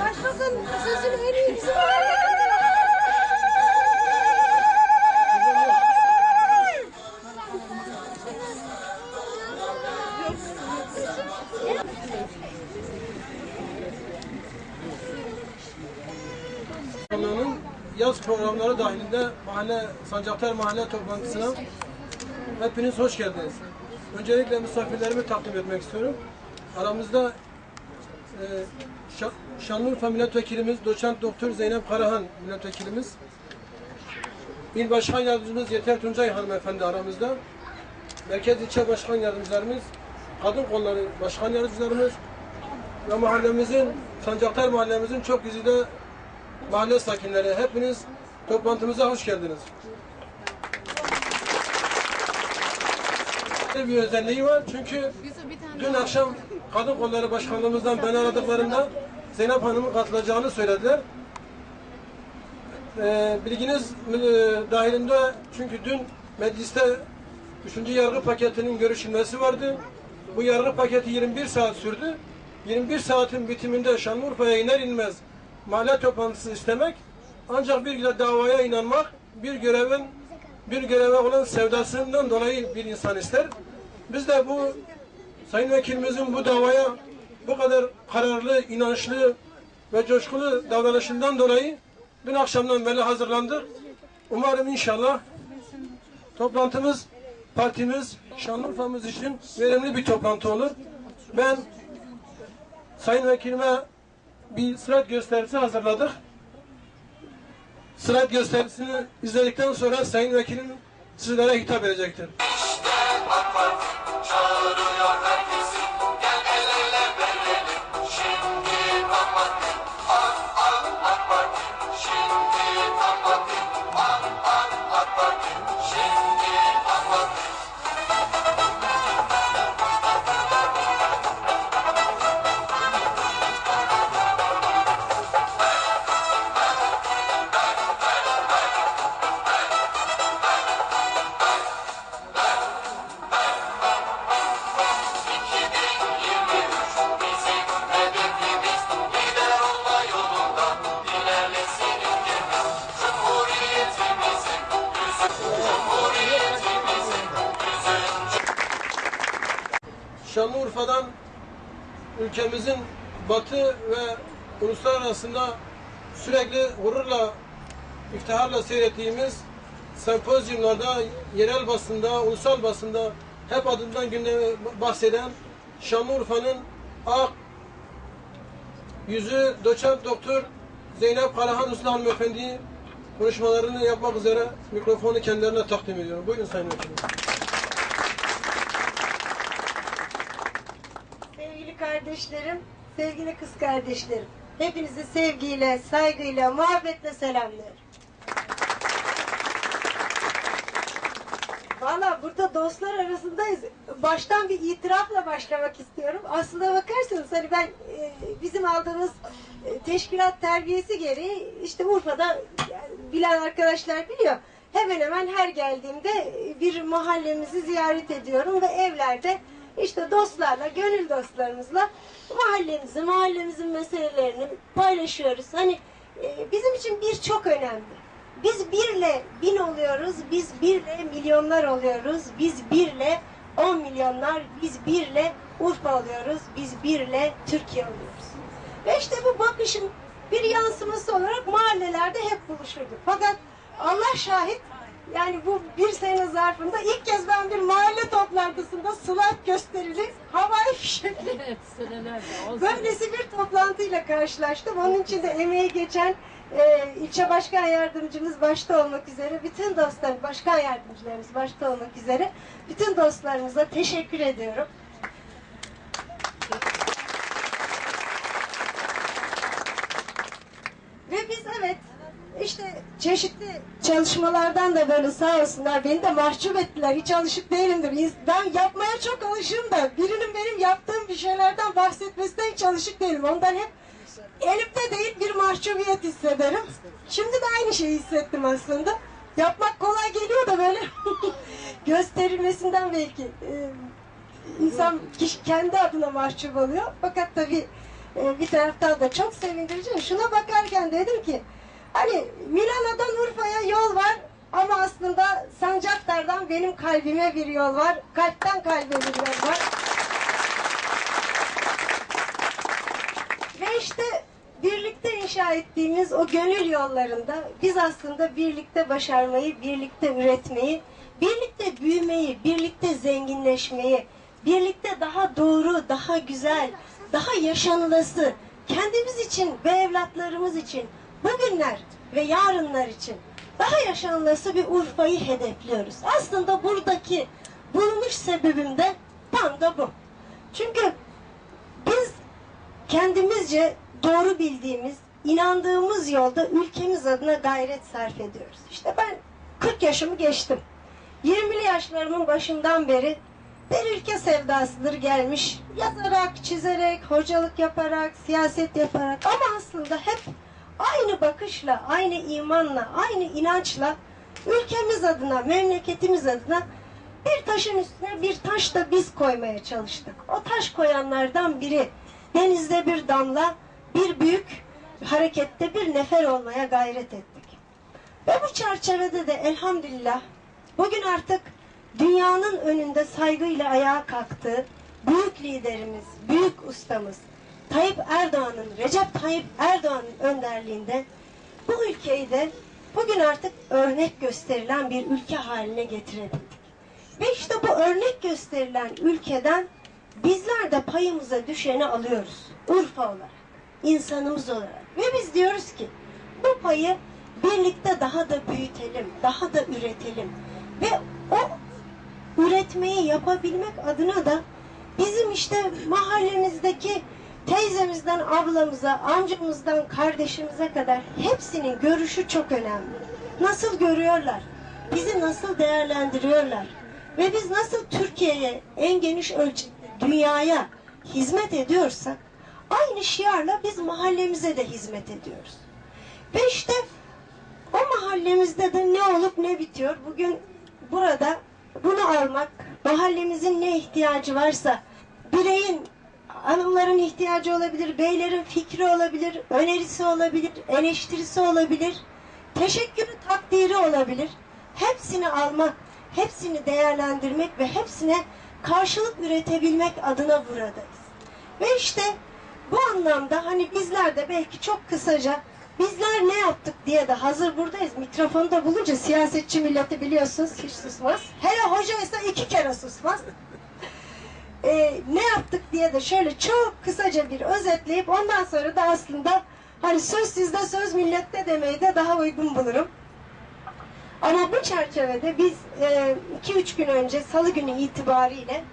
Başbakan sözünü en iyi bizim Bakanlığı'nın yaz programları dahilinde mahalle Sancaktar Mahalle toplantısına hepiniz hoş geldiniz. Öncelikle misafirlerimi takdim etmek istiyorum. Aramızda e, Şa- Şanlıurfa Milletvekilimiz Doçent Doktor Zeynep Karahan Milletvekilimiz, İl Başkan Yardımcımız Yeter Tuncay Hanımefendi aramızda, Merkez İlçe Başkan Yardımcılarımız, Kadın Kolları Başkan Yardımcılarımız ve mahallemizin, Sancaktar mahallemizin çok güzide mahalle sakinleri hepiniz toplantımıza hoş geldiniz. Bir özelliği var çünkü dün akşam Kadın Kolları Başkanlığımızdan beni aradıklarında Zeynep Hanım'ın katılacağını söylediler. Ee, bilginiz e, dahilinde çünkü dün mecliste 3. yargı paketinin görüşülmesi vardı. Bu yargı paketi 21 saat sürdü. 21 saatin bitiminde Şanlıurfa'ya iner inmez mahalle toplantısı istemek ancak bir davaya inanmak bir görevin bir göreve olan sevdasından dolayı bir insan ister. Biz de bu Sayın Vekilimizin bu davaya bu kadar kararlı, inançlı ve coşkulu davranışından dolayı dün akşamdan beri hazırlandık. Umarım inşallah toplantımız partimiz Şanlıurfa'mız için verimli bir toplantı olur. Ben Sayın Vekilime bir sırat gösterisi hazırladık. Sırat gösterisini izledikten sonra Sayın Vekilim sizlere hitap edecektir. Çağırıyor Şanlıurfa'dan ülkemizin batı ve uluslar arasında sürekli gururla, iftiharla seyrettiğimiz sempozyumlarda, yerel basında, ulusal basında hep adından gündeme bahseden Şanlıurfa'nın ak yüzü doçent doktor Zeynep Karahan Uslu hanımefendi konuşmalarını yapmak üzere mikrofonu kendilerine takdim ediyorum. Buyurun Sayın Vekilim. Kardeşlerim, sevgili kız kardeşlerim. Hepinizi sevgiyle, saygıyla, muhabbetle selamlıyorum. Valla burada dostlar arasındayız. Baştan bir itirafla başlamak istiyorum. Aslına bakarsanız hani ben e, bizim aldığımız e, teşkilat terbiyesi gereği işte Urfa'da yani bilen arkadaşlar biliyor. Hemen hemen her geldiğimde bir mahallemizi ziyaret ediyorum ve evlerde işte dostlarla, gönül dostlarımızla mahallemizi, mahallemizin meselelerini paylaşıyoruz. Hani e, bizim için bir çok önemli. Biz birle bin oluyoruz, biz birle milyonlar oluyoruz, biz birle on milyonlar, biz birle Urfa oluyoruz, biz birle Türkiye oluyoruz. Ve işte bu bakışın bir yansıması olarak mahallelerde hep buluşurduk. Fakat Allah şahit yani bu bir sene zarfında ilk kez ben bir mahalle toplantısında slide gösterili havai fişekli Evet, senelerce. Böylesi bir toplantıyla karşılaştım. Onun için de emeği geçen e, ilçe başkan yardımcımız başta olmak üzere bütün dostlar, başkan yardımcılarımız başta olmak üzere bütün dostlarımıza teşekkür ediyorum. Ve biz evet işte çeşitli çalışmalardan da böyle sağ olsunlar beni de mahcup ettiler. Hiç alışık değilimdir. Ben yapmaya çok alışığım da birinin benim yaptığım bir şeylerden bahsetmesine hiç alışık değilim. Ondan hep elimde değil bir mahcubiyet hissederim. Şimdi de aynı şeyi hissettim aslında. Yapmak kolay geliyor da böyle gösterilmesinden belki e, insan kişi kendi adına mahcup oluyor. Fakat tabii e, bir taraftan da çok sevindirici. Şuna bakarken dedim ki hani Milano'dan Urfa'ya yol var ama aslında Sancaktar'dan benim kalbime bir yol var. Kalpten kalbe bir yol var. Ve işte birlikte inşa ettiğimiz o gönül yollarında biz aslında birlikte başarmayı, birlikte üretmeyi, birlikte büyümeyi, birlikte zenginleşmeyi, birlikte daha doğru, daha güzel, daha yaşanılası, kendimiz için ve evlatlarımız için, bugünler ve yarınlar için daha yaşanılası bir Urfa'yı hedefliyoruz. Aslında buradaki bulunuş sebebim de tam da bu. Çünkü biz kendimizce doğru bildiğimiz, inandığımız yolda ülkemiz adına gayret sarf ediyoruz. İşte ben 40 yaşımı geçtim. 20'li yaşlarımın başından beri bir ülke sevdasıdır gelmiş. Yazarak, çizerek, hocalık yaparak, siyaset yaparak ama aslında hep aynı bakışla, aynı imanla, aynı inançla ülkemiz adına, memleketimiz adına bir taşın üstüne bir taş da biz koymaya çalıştık. O taş koyanlardan biri denizde bir damla, bir büyük harekette bir nefer olmaya gayret ettik. Ve bu çerçevede de elhamdülillah bugün artık dünyanın önünde saygıyla ayağa kalktığı büyük liderimiz, büyük ustamız Tayyip Erdoğan'ın, Recep Tayyip Erdoğan'ın önderliğinde bu ülkeyi de bugün artık örnek gösterilen bir ülke haline getirebildik. Ve işte bu örnek gösterilen ülkeden bizler de payımıza düşeni alıyoruz. Urfa olarak, insanımız olarak. Ve biz diyoruz ki bu payı birlikte daha da büyütelim, daha da üretelim. Ve o üretmeyi yapabilmek adına da bizim işte mahallemizdeki teyzemizden ablamıza, amcamızdan kardeşimize kadar hepsinin görüşü çok önemli. Nasıl görüyorlar? Bizi nasıl değerlendiriyorlar? Ve biz nasıl Türkiye'ye en geniş ölçüde dünyaya hizmet ediyorsak aynı şiarla biz mahallemize de hizmet ediyoruz. Ve işte o mahallemizde de ne olup ne bitiyor? Bugün burada bunu almak, mahallemizin ne ihtiyacı varsa, bireyin, hanımların ihtiyacı olabilir, beylerin fikri olabilir, önerisi olabilir, eleştirisi olabilir, teşekkürü, takdiri olabilir. Hepsini almak, hepsini değerlendirmek ve hepsine karşılık üretebilmek adına buradayız. Ve işte bu anlamda hani bizler de belki çok kısaca bizler ne yaptık diye de hazır buradayız. Mikrofonu da bulunca siyasetçi milleti biliyorsunuz hiç susmaz. Hele hocaysa iki kere susmaz. Ee, ne yaptık diye de şöyle çok kısaca bir özetleyip ondan sonra da aslında hani söz sizde söz millette demeyi de daha uygun bulurum. Ama bu çerçevede biz 2-3 gün önce salı günü itibariyle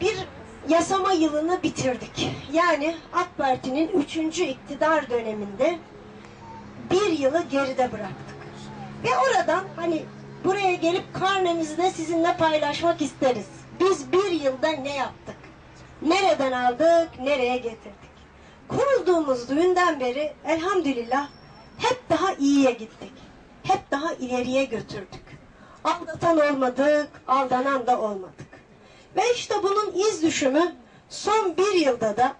bir yasama yılını bitirdik. Yani AK Parti'nin 3. iktidar döneminde bir yılı geride bıraktık. Ve oradan hani buraya gelip karnemizi de sizinle paylaşmak isteriz. Biz bir yılda ne yaptık? Nereden aldık, nereye getirdik? Kurulduğumuz günden beri elhamdülillah hep daha iyiye gittik. Hep daha ileriye götürdük. Aldatan olmadık, aldanan da olmadık. Ve işte bunun iz düşümü son bir yılda da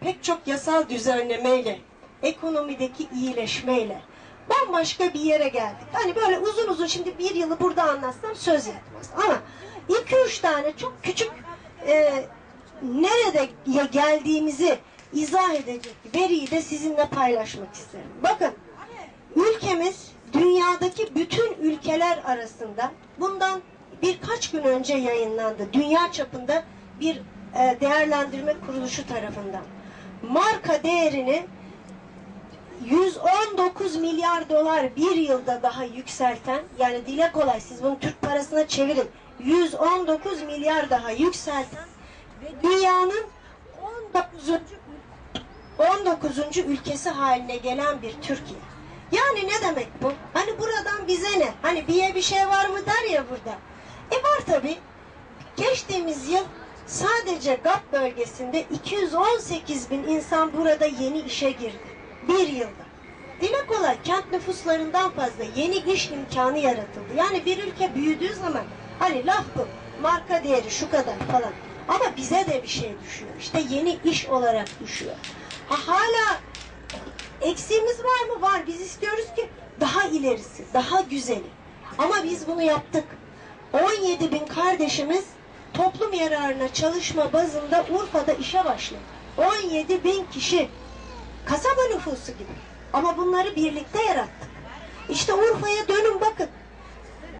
pek çok yasal düzenlemeyle, ekonomideki iyileşmeyle bambaşka bir yere geldik. Hani böyle uzun uzun şimdi bir yılı burada anlatsam söz yetmez. Ama iki üç tane çok küçük e, nerede geldiğimizi izah edecek veriyi de sizinle paylaşmak isterim. Bakın ülkemiz dünyadaki bütün ülkeler arasında bundan birkaç gün önce yayınlandı. Dünya çapında bir e, değerlendirme kuruluşu tarafından. Marka değerini 119 milyar dolar bir yılda daha yükselten yani dile kolay siz bunu Türk parasına çevirin 119 milyar daha yükselten ve dünyanın 19. 19. ülkesi haline gelen bir Türkiye. Yani ne demek bu? Hani buradan bize ne? Hani biye bir şey var mı der ya burada. E var tabi. Geçtiğimiz yıl sadece GAP bölgesinde 218 bin insan burada yeni işe girdi. Bir yılda. Dile kolay kent nüfuslarından fazla yeni iş imkanı yaratıldı. Yani bir ülke büyüdüğü zaman hani laf bu, marka değeri şu kadar falan. Ama bize de bir şey düşüyor. İşte yeni iş olarak düşüyor. Ha, hala eksiğimiz var mı? Var. Biz istiyoruz ki daha ilerisi, daha güzeli. Ama biz bunu yaptık. 17 bin kardeşimiz toplum yararına çalışma bazında Urfa'da işe başladı. 17 bin kişi. Kasaba nüfusu gibi. Ama bunları birlikte yarattık. İşte Urfa'ya dönün bakın.